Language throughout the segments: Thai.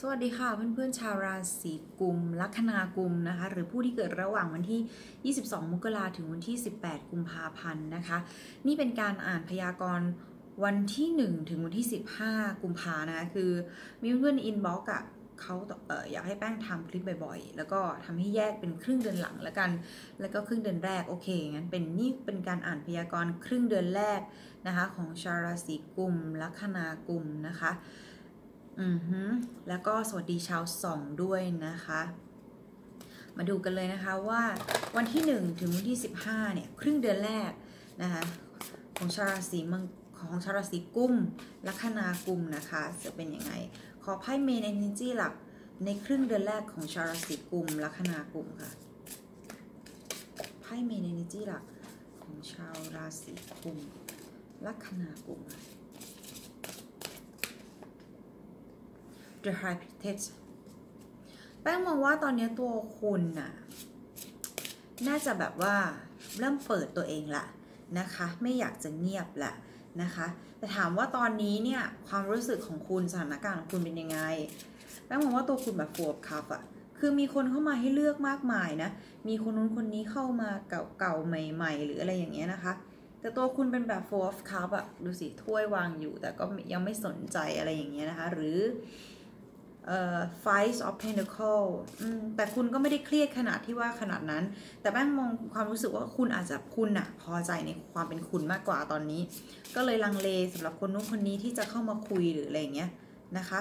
สวัสดีค่ะเพื่อนๆชาวราศีกุมลัคนากุมนะคะ หรือผู้ที่เกิดระหว่างวันที่ 22 มกราถึงวันที่ 18 กุมภาพันธ์นะคะ นี่เป็นการอ่านพยากรณ์วันที่ 1 ถึงวันที่ 15 กุมภานะคะคือมีเพื่อนๆอินบ็อกอะเขาเอออยากให้แป้งทำคลิปบ่อยๆ แล้วก็ทำให้แยกเป็นครึ่งเดือนหลังแล้วกัน แล้วก็ครึ่งเดือนแรกโอเค งั้นเป็นนี่เป็นการอ่านพยากรณ์ครึ่งเดือนแรกนะคะ ของชาวราศีกุมลัคนากุมนะคะ อือฮึแล้วก็สวัสดีชาวส่องด้วยนะคะ มาดูกันเลยนะคะว่าวันที่ 1 ถึงวันที่ 15 เนี่ย ครึ่งเดือนแรกนะคะของชาวราศีมังของชาวราศีกุมลัคนากุมนะคะ จะเป็นยังไง ขอไพ่เมนเอเนจีหลักในครึ่งเดือนแรกของชาวราศีกุมลัคนากุมค่ะไพ่เมนเอเนจีหลักของชาวราศีกุมลัคนากุมค่ะ The High Text แป้งมองว่าตอนนี้ตัวคุณน่ะ น่าจะแบบว่าเริ่มเปิดตัวเองละนะคะ ไม่อยากจะเงียบละนะคะ แต่ถามว่าตอนนี้เนี่ยความรู้สึกของคุณสถานการณ์ของคุณเป็นยังไง แป้งมองว่าตัวคุณแบบโฟบคัพอะคือมีคนเข้ามาให้เลือกมากมายนะ มีคนนู้นคนนี้เข้ามาเก่าๆใหม่ ๆ หรืออะไรอย่างเงี้ยนะคะแต่ตัวคุณเป็นแบบ four of cup อะดูสิถ้วยวางอยู่ แต่ก็ยังไม่สนใจอะไรอย่างเงี้ยนะคะ หรือ เอ่อ five of pentacle แต่คุณก็ไม่ได้เครียดขนาดที่ว่าขนาดนั้น แต่แป้งมองความรู้สึกว่าคุณอาจจะคุณอะพอใจในความเป็นคุณมากกว่าตอนนี้ ก็เลยลังเลสำหรับคนนู้นคนนี้ที่จะเข้ามาคุยหรืออะไรเงี้ยนะคะ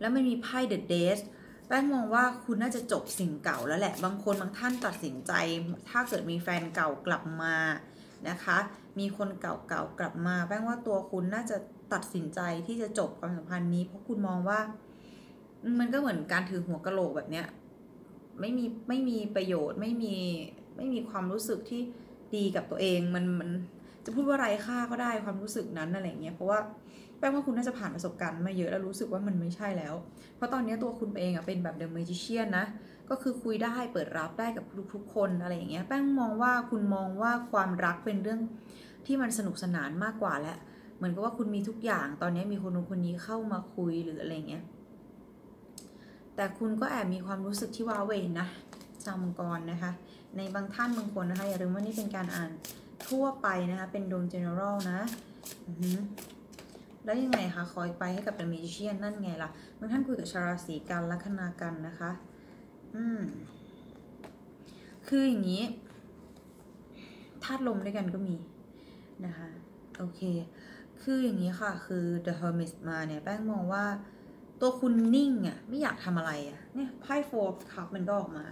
แล้วมันมีไพ่ the death แป้งมองว่าคุณน่าจะจบสิ่งเก่าแล้วแหละ บางคนบางท่านตัดสินใจ ถ้าเกิดมีแฟนเก่ากลับมานะคะ มีคนเก่าๆกลับมา แป้งว่าตัวคุณน่าจะ ตัดสินใจที่จะจบความสัมพันธ์นี้ เพราะคุณมองว่า มันก็เหมือนการถือหัวกะโหลกแบบเนี้ย ไม่มีไม่มีประโยชน์ไม่มีไม่มีความรู้สึกที่ดีกับตัวเองมันมันจะพูดว่าไร้ค่าก็ได้ความรู้สึกนั้นอะไรเงี้ยเพราะว่าแป้งว่าคุณน่าจะผ่านประสบการณ์มาเยอะแล้วรู้สึกว่ามันไม่ใช่แล้ว เพราะตอนนี้ตัวคุณเองอะเป็นแบบเดอะ m มจิเชียนนะ ก็คือคุยได้เปิดรับได้กับทุกๆคนอะไรอย่างเงี้ยแป้งมองว่าคุณมองว่าความรักเป็นเรื่องที่มันสนุกสนานมากกว่าและ มือนกับว่าคุณมีทุกอย่างตอนนี้มีคนนู้คนนี้เข้ามาคุยหรืออะไรเงี้ยแต่คุณก็แอบมีความรู้สึกที่ว้าเวนะชาวมังกรนะคะ ในบางท่านบางคนนะคะอย่าลืมว่านี่เป็นการอ่านทั่วไปนะคะเป็นดวง general นะแล้วยังไงคะคอยไปให้กับ The Magician นั่นไงล่ะบางท่านคุยกับชาราศีกันลัคนากันนะคะ อืมคืออย่างนี้ธาตุลมด้วยกันก็มีนะคะ โอเค คืออย่างนี้ค่ะ คือ The Hermit มาเนี่ย แป้งมองว่าตัวคุณนิ่งอะ ไม่อยากทำอะไรอะ เนี่ยไพ่ Four of Cups มันก็ออกมา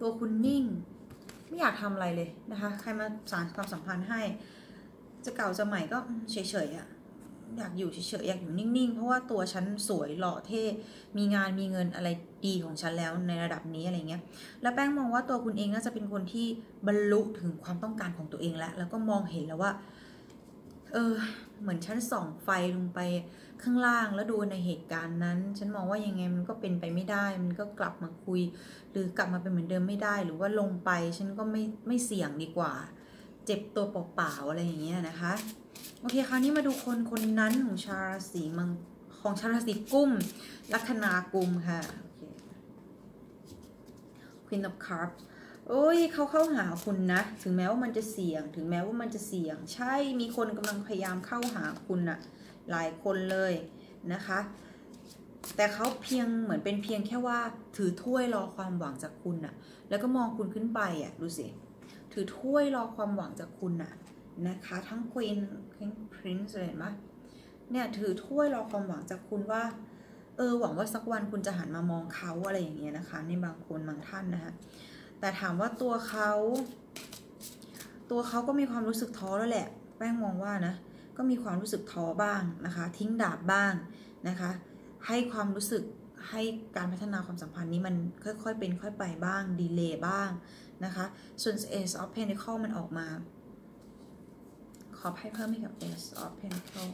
ตัวคุณนิ่ง ไม่อยากทำอะไรเลยนะคะ ใครมาสารความสัมพันธ์ให้ จะเก่าจะใหม่ก็เฉยๆอะ อยากอยู่เฉยๆ อยากอยู่นิ่งๆ เพราะว่าตัวฉันสวยหล่อเท่ มีงานมีเงินอะไรดีของฉันแล้วในระดับนี้อะไรเงี้ย แล้วแป้งมองว่าตัวคุณเองน่าจะเป็นคนที่บรรลุถึงความต้องการของตัวเองแล้ว แล้วก็มองเห็นแล้วว่า เออ เหมือนฉันส่องไฟลงไปข้างล่างแล้วดูในเหตุการณ์นั้น ฉันมองว่ายังไงมันก็เป็นไปไม่ได้ มันก็กลับมาคุย หรือกลับมาเป็นเหมือนเดิมไม่ได้ หรือว่าลงไปฉันก็ไม่ไม่เสี่ยงดีกว่า เจ็บตัวเปล่าๆอะไรอย่างเงี้ยนะคะ โอเคคราวนี้มาดูคนคนนั้นของชาวราศีมังของชาวราศีกุมลัคนากุมค่ะโอเค Queen of Cups โอ้ยเขาเข้าหาคุณนะ ถึงแม้ว่ามันจะเสี่ยง ถึงแม้ว่ามันจะเสี่ยง ใช่ มีคนกำลังพยายามเข้าหาคุณนะหลายคนเลยนะคะ แต่เขาเพียงเหมือนเป็นเพียงแค่ว่าถือถ้วยรอความหวังจากคุณน่ะแล้วก็มองคุณขึ้นไปอะดูสิ ถือถ้วยรอความหวังจากคุณน่ะนะคะ ทั้ง Queen ทั้ง Prince เห็นไหมเนี่ยถือถ้วยรอความหวังจากคุณว่า เออหวังว่าสักวันคุณจะหันมามองเขาอะไรอย่างเงี้ยนะคะ ในบางคนบางท่านนะคะ แต่ถามว่าตัวเขาตัวเขาก็มีความรู้สึกท้อแล้วแหละ แป้งมองว่านะ ก็มีความรู้สึกท้อบ้างนะคะ ทิ้งดาบบ้างนะคะ ให้ความรู้สึกให้การพัฒนาความสัมพันธ์นี้มันค่อยๆเป็นค่อยไปบ้าง ดีเลย์บ้างนะคะ ส่วน Ace of Pentacle มันออกมา ขอให้เพิ่มให้กับ Ace of Pentacle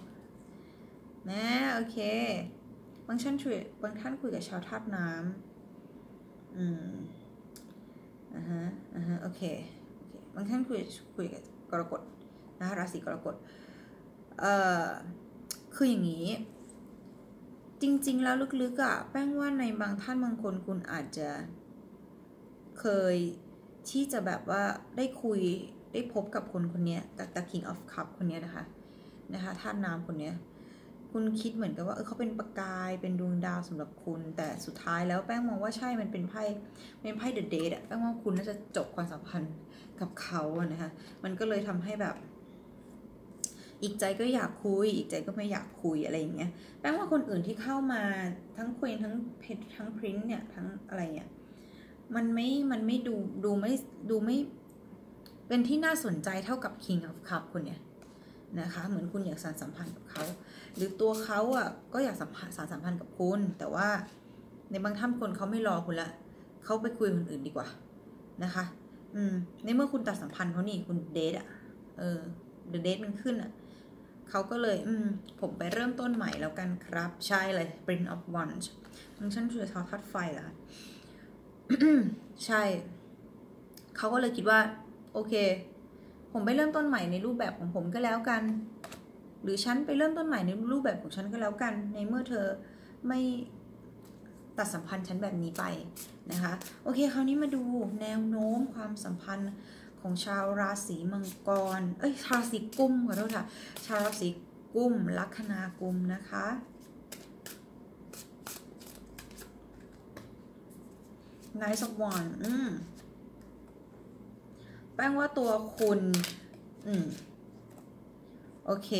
นะโอเค บางท่านคุยบางท่านคุยกับชาวธาตุน้ำอืม อ่าฮะอ่าฮะโอเคโอเคบางท่านคุยคุยกับกรกฎนะคะราศีกรกฎเอ่อคืออย่างนี้ จริง ๆ แล้วลึกๆอะ่ะแป้งว่าในบางท่านบางคนคุณอาจจะเคยที่จะแบบว่าได้คุยได้พบกับคนคนนี้กับ The King of Cup คนนี้นะคะนะคะท่านน้ำคนนี้ คุณคิดเหมือนกับว่าเออเขาเป็นประกายเป็นดวงดาวสำหรับคุณ แต่สุดท้ายแล้วแป้งมองว่าใช่มันเป็นไพ่เป็นไพ่เดอะเดทอะแป้งว่าคุณน่าจะจบความสัมพันธ์กับเขาอะนะคะมันก็เลยทำให้แบบ อีกใจก็อยากคุย อีกใจก็ไม่อยากคุยอะไรอย่างเงี้ยแป้งว่าคนอื่นที่เข้ามาทั้งควีนทั้งเพชทั้งพรินซ์เนี่ยทั้งอะไรเนี่ยมันไม่มันไม่ดูดูไม่ดูไม่เป็นที่น่าสนใจเท่ากับ King of Cup คนเนี่ย นะคะ เหมือนคุณอยากสานสัมพันธ์กับเขา หรือตัวเขาอะก็อยากสัมพันธ์สานสัมพันธ์กับคุณ แต่ว่าในบางท่านคนเขาไม่รอคุณละเขาไปคุยคนอื่นดีกว่านะคะ อืม ในเมื่อคุณตัดสัมพันธ์เขานี่คุณเดทอะ เออเดทมันขึ้นอะเขาก็เลย อืม ผมไปเริ่มต้นใหม่แล้วกันครับ ใช่เลย Prince of Wands ทั้งชั้นช่วยทอทัดไฟล่ะใช่ เขาก็เลยคิดว่า โอเค ผมไปเริ่มต้นใหม่ในรูปแบบของผมก็แล้วกัน หรือฉันไปเริ่มต้นใหม่ในรูปแบบของฉันก็แล้วกัน ในเมื่อเธอไม่ตัดสัมพันธ์ฉันแบบนี้ไปนะคะ โอเคคราวนี้มาดูแนวโน้มความสัมพันธ์ของชาวราศีมังกร เอ้ยชาวราศีกุมขอโทษค่ะ ชาวราศีกุมลัคนากุมนะคะ Nice of One อืม แป้งว่าตัวคุณ อืม โอเค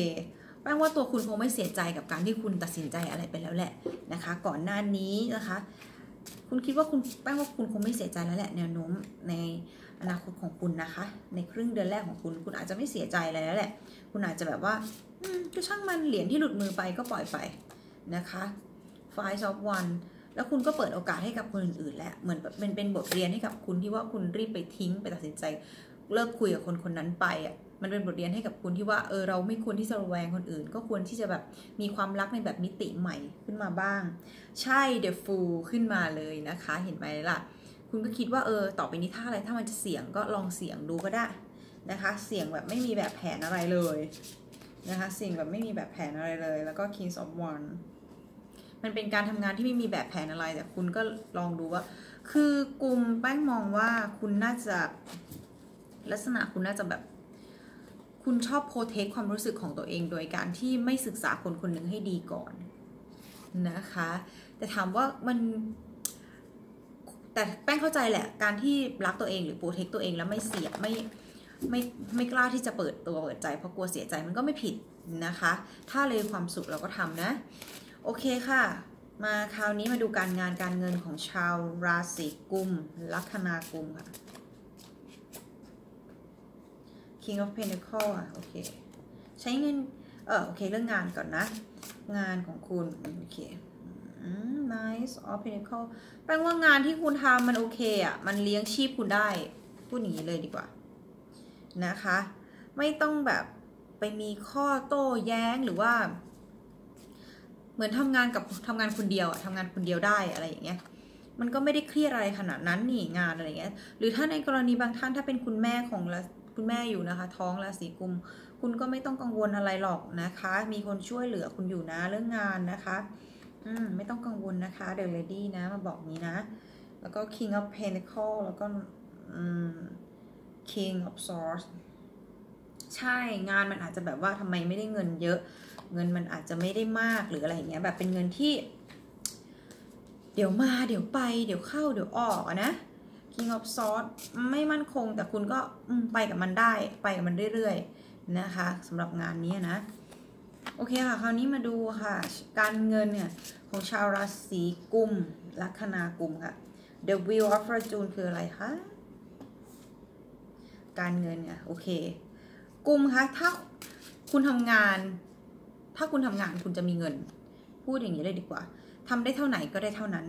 แป้งว่าตัวคุณคงไม่เสียใจกับการที่คุณตัดสินใจอะไรไปแล้วแหละนะคะ ก่อนหน้านี้นะคะ คุณคิดว่าคุณแป้งว่าคุณคงไม่เสียใจแล้วแหละแนวโน้มในอนาคตของคุณนะคะ ในครึ่งเดือนแรกของคุณ คุณอาจจะไม่เสียใจอะไรแล้วแหละ คุณอาจจะแบบว่า อืมก็ช่างมันเหรียญที่หลุดมือไปก็ปล่อยไปนะคะ Five of One แล้วคุณก็เปิดโอกาสให้กับคนอื่นๆแหล้วเหมือนเป็นเป็นบทเรียนให้กับคุณที่ว่าคุณรีบไปทิ้งไปตัดสินใจ เลิกคุยกับคนคนนั้นไปอะมันเป็นบทเรียนให้กับคุณที่ว่าเออเราไม่ควรที่จะระแวงคนอื่น ก็ควรที่จะแบบมีความรักในแบบมิติใหม่ขึ้นมาบ้าง ใช่ The Fool ขึ้นมาเลยนะคะ เห็นไหมล่ะ คุณก็คิดว่าเออต่อไปนี้ถ้าอะไรถ้ามันจะเสี่ยงก็ลองเสี่ยงดูก็ได้นะคะ เสี่ยงแบบไม่มีแบบแผนอะไรเลยนะคะสี่งแบบไม่มีแบบแผนอะไรเลย แล้วก็ Kings of One มันเป็นการทำงานที่ไม่มีแบบแผนอะไร แต่คุณก็ลองดูว่า คือกลุ่มแป้งมองว่าคุณน่าจะลักษณะคุณน่าจะแบบ คุณชอบโปรเทคความรู้สึกของตัวเอง โดยการที่ไม่ศึกษาคนคนหนึ่งให้ดีก่อนนะคะ แต่ถามว่ามันแต่แป้งเข้าใจแหละ การที่รักตัวเองหรือโปรเทคตัวเองแล้วไม่เสียไม่ไม่ไม่กล้าที่จะเปิดตัวเปิดใจเพราะกลัวเสียใจมันก็ไม่ผิดนะคะ ถ้าเลยความสุขเราก็ทำนะ โอเคค่ะ มาคราวนี้มาดูการงานการเงินของชาวราศีกุม ลัคนากุมค่ะ King of Pentacle อะ โอเค ใช้เงิน เออโอเค เรื่องงานก่อนนะ งานของคุณ โอเค nice of Pentacle แปลว่างานที่คุณทำมันโอเคอะ มันเลี้ยงชีพคุณได้ พูดอย่างนี้เลยดีกว่า นะคะ ไม่ต้องแบบไปมีข้อโต้แย้งหรือว่า เหมือนทำงานกับทำงานคนเดียวอะทำงานคนเดียวได้อะไรอย่างเงี้ยมันก็ไม่ได้เครียดอะไรขนาดนั้นนี่งานอะไรเงี้ย หรือถ้าในกรณีบางท่านถ้าเป็นคุณแม่ของละคุณแม่อยู่นะคะ ท้องราศีกุม คุณก็ไม่ต้องกังวลอะไรหรอกนะคะ มีคนช่วยเหลือคุณอยู่นะเรื่องงานนะคะ อืมไม่ต้องกังวลนะคะเด e lady นะมาบอกนี้นะ แล้วก็ king of pentacle แล้วก็อืม king of swords ใช่งานมันอาจจะแบบว่าทำไมไม่ได้เงินเยอะ เงินมันอาจจะไม่ได้มากหรืออะไรอย่างเงี้ยแบบเป็นเงินที่ เดี๋ยวมาเดี๋ยวไป เดี๋ยวเข้าเดี๋ยวออกนะ King of Swords ไม่มั่นคง แต่คุณก็ไปกับมันได้ไปกับมันเรื่อยๆนะคะสำหรับงานนี้นะโอเคค่ะ คราวนี้มาดูค่ะ การเงินเนี่ย ของชาวราศีกุมลัคนากุมค่ะ The Wheel of Fortune คืออะไรคะ การเงินเนี่ย โอเค กุมคะถ้าคุณทำงาน ถ้าคุณทำงานคุณจะมีเงิน พูดอย่างนี้เลยดีกว่าทำได้เท่าไหนก็ได้เท่านั้น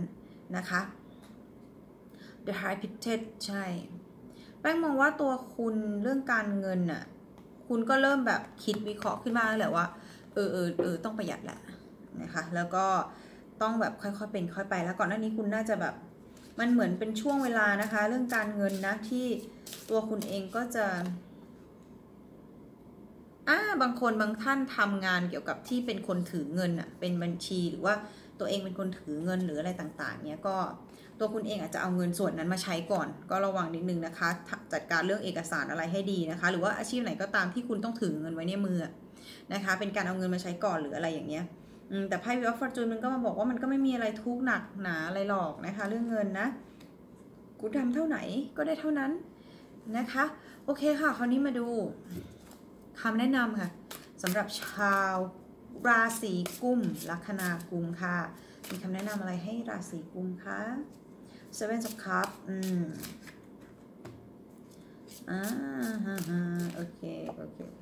นะคะ The High Pitted ใช่ แป้งมองว่าตัวคุณเรื่องการเงินน่ะ คุณก็เริ่มแบบคิดวิเคราะห์ขึ้นมาแล้วแหละว่า เออเออเออต้องประหยัดแหละนะคะ แล้วก็ต้องแบบค่อยๆเป็นค่อยไป แล้วก่อนหน้านี้คุณน่าจะแบบ มันเหมือนเป็นช่วงเวลานะคะ เรื่องการเงินนะที่ตัวคุณเองก็จะ อ่าบางคนบางท่านทำงานเกี่ยวกับที่เป็นคนถือเงินอะเป็นบัญชีหรือว่าตัวเองเป็นคนถือเงินหรืออะไรต่างๆ เนี่ยก็ตัวคุณเองอาจจะเอาเงินส่วนนั้นมาใช้ก่อน ก็ระวังนิดนึงนะคะ จัดการเรื่องเอกสารอะไรให้ดีนะคะ หรือว่าอาชีพไหนก็ตามที่คุณต้องถือเงินไว้ในมือนะคะ เป็นการเอาเงินมาใช้ก่อนหรืออะไรอย่างเงี้ยแต่ไพ่วิวฟอร์จูนมันก็มาบอกว่ามันก็ไม่มีอะไรทุกข์หนักหนาอะไรหรอกนะคะ เรื่องเงินนะกูทำเท่าไหนก็ได้เท่านั้นนะคะ โอเคค่ะ คราวนี้มาดู คำแนะนำค่ะสำหรับชาวราศีกุมลัคนากุมค่ะ มีคำแนะนำอะไรให้ราศีกุมคะ Seven of Cups อืมอ่าฮะฮะโอเค โอเคโอเค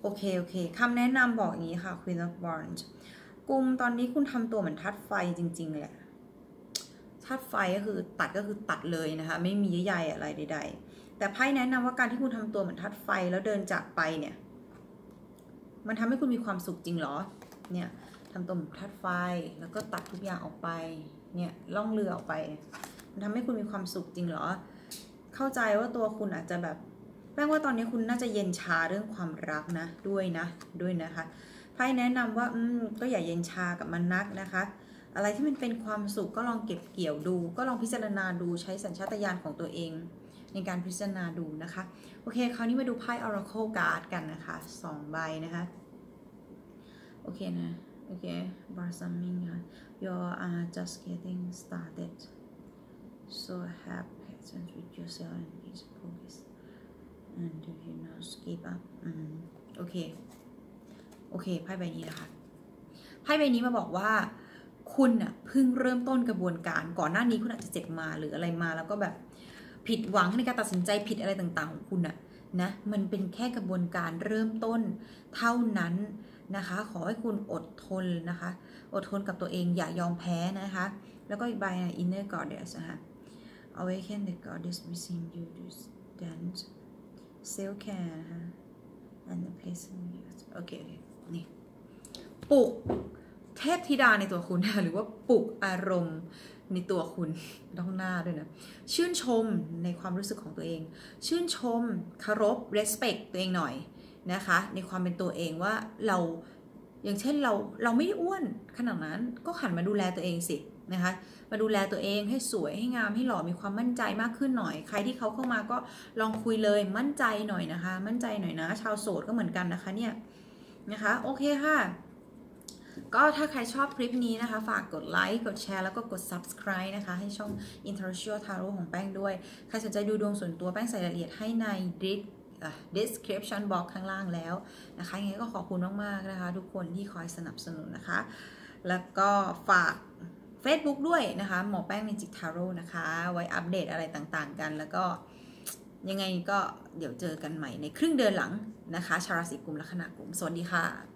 โอเค โอเคคำแนะนำบอกอย่างนี้ค่ะ Queen of Wands กุมตอนนี้คุณทำตัวเหมือนทัดไฟจริง ๆ แหละ ทัดไฟก็คือตัดก็คือตัดเลยนะคะ ไม่มีใยอะไรใด ๆ แต่ไพ่แนะนำว่าการที่คุณทำตัวเหมือนทัดไฟแล้วเดินจากไปเนี่ย มันทำให้คุณมีความสุขจริงหรอ เนี่ยทำตัวเหมือนทัดไฟแล้วก็ตัดทุกอย่างออกไป เนี่ยล่องเรือออกไป มันทำให้คุณมีความสุขจริงหรอ เข้าใจว่าตัวคุณอาจจะแบบแปลว่าตอนนี้คุณน่าจะเย็นชาเรื่องความรักนะด้วยนะด้วยนะคะไพ่แนะนำว่าอืมก็อย่าเย็นชากับมันนักนะคะ อะไรที่มันเป็นความสุขก็ลองเก็บเกี่ยวดู ก็ลองพิจารณาดูใช้สัญชาตญาณของตัวเอง ในการพิจารณาดูนะคะ โอเค คราวนี้มาดูไพ่ Oracle Card กันนะคะสองใบนะคะ โอเคนะ โอเค blossoming you are just getting started so have patience with yourself and it's progress and do you not give up อืมโอเค โอเค ไพ่ใบนี้นะคะ ไพ่ใบนี้มาบอกว่า คุณน่ะเพิ่งเริ่มต้นกระบวนการ ก่อนหน้านี้คุณอาจจะเจ็บมาหรืออะไรมา แล้วก็แบบผิดหวังในการตัดสินใจผิดอะไรต่างๆ ของคุณน่ะนะมันเป็นแค่กระบวนการเริ่มต้นเท่านั้นนะคะ ขอให้คุณอดทนนะคะ อดทนกับตัวเองอย่ายอมแพ้นะคะ แล้วก็อีกใบนะ inner goddess นะคะ awaken the goddess within you to stand self care นะคะ and the patient โอเคโอเคนี่ปลุก เทพธิดาในตัวคุณ หรือว่าปลุกอารมณ์ในตัวคุณต้องหน้าด้วยนะ ชื่นชมในความรู้สึกของตัวเอง ชื่นชมเคารพ respect ตัวเองหน่อยนะคะ ในความเป็นตัวเองว่าเราอย่างเช่นเราเราไม่ได้อ้วนขนาดนั้นก็หันมาดูแลตัวเองสินะคะ มาดูแลตัวเองให้สวยให้งามให้หล่อมีความมั่นใจมากขึ้นหน่อย ใครที่เขาเข้ามาก็ลองคุยเลยมั่นใจหน่อยนะคะ มั่นใจหน่อยนะ ชาวโสดก็เหมือนกันนะคะเนี่ยนะคะ โอเคค่ะ ก็ถ้าใครชอบคลิปนี้นะคะ ฝากกดไลค์ กดแชร์ แล้วก็กด subscribe นะคะ ให้ช่อง International Tarot ของแป้งด้วย ใครสนใจดูดวงส่วนตัวแป้งใส่รายละเอียดให้ใน description box ข้างล่างแล้วนะคะยังไงก็ขอบคุณมาก ๆ นะคะ ทุกคนที่คอยสนับสนุนนะคะ แล้วก็ฝาก Facebook ด้วยนะคะ หมอแป้งเมจิกทาโร่นะคะ ไว้อัปเดตอะไรต่างๆกัน แล้วก็ยังไงก็เดี๋ยวเจอกันใหม่ในครึ่งเดือนหลังนะคะ ชาวราศีกุมลัคนากุมสวัสดีค่ะ